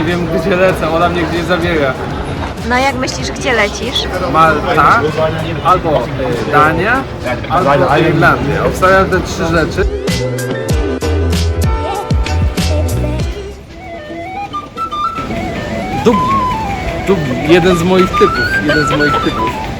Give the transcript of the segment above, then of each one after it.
wiem gdzie lecę, ona mnie gdzieś zabiega. No jak myślisz, gdzie lecisz? Malta, albo y, Dania, albo Irlandia. Obstawiam te trzy rzeczy. Dublin. Dublin. Jeden z moich typów. Jeden z moich typów.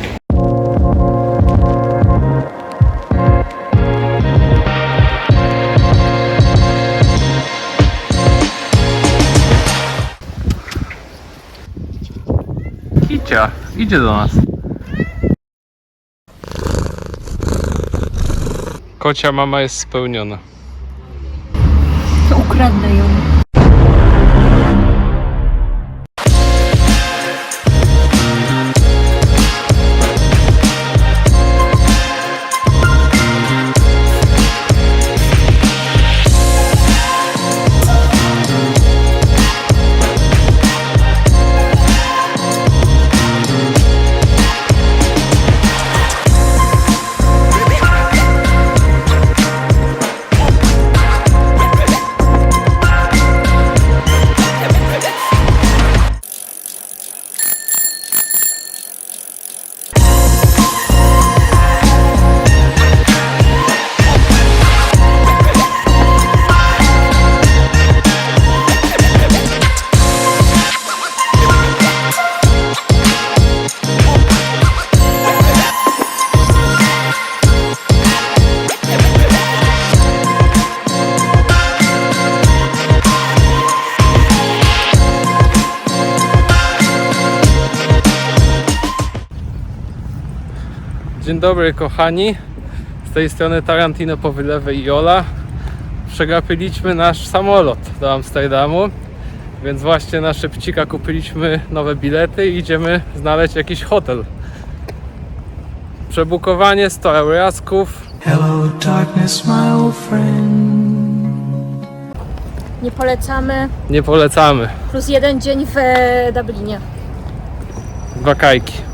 Kicia, idzie do nas. Kocia mama jest spełniona. Ukradnę ją. Dzień dobry kochani. Z tej strony Tarantino po wylewej i Ola. Przegapiliśmy nasz samolot do Amsterdamu. Więc właśnie na szybcika kupiliśmy nowe bilety i idziemy znaleźć jakiś hotel. Przebukowanie 100 eurasków. Hello, darkness, my old friend. Nie polecamy. Nie polecamy. Plus jeden dzień w e, Dublinie. Wakajki.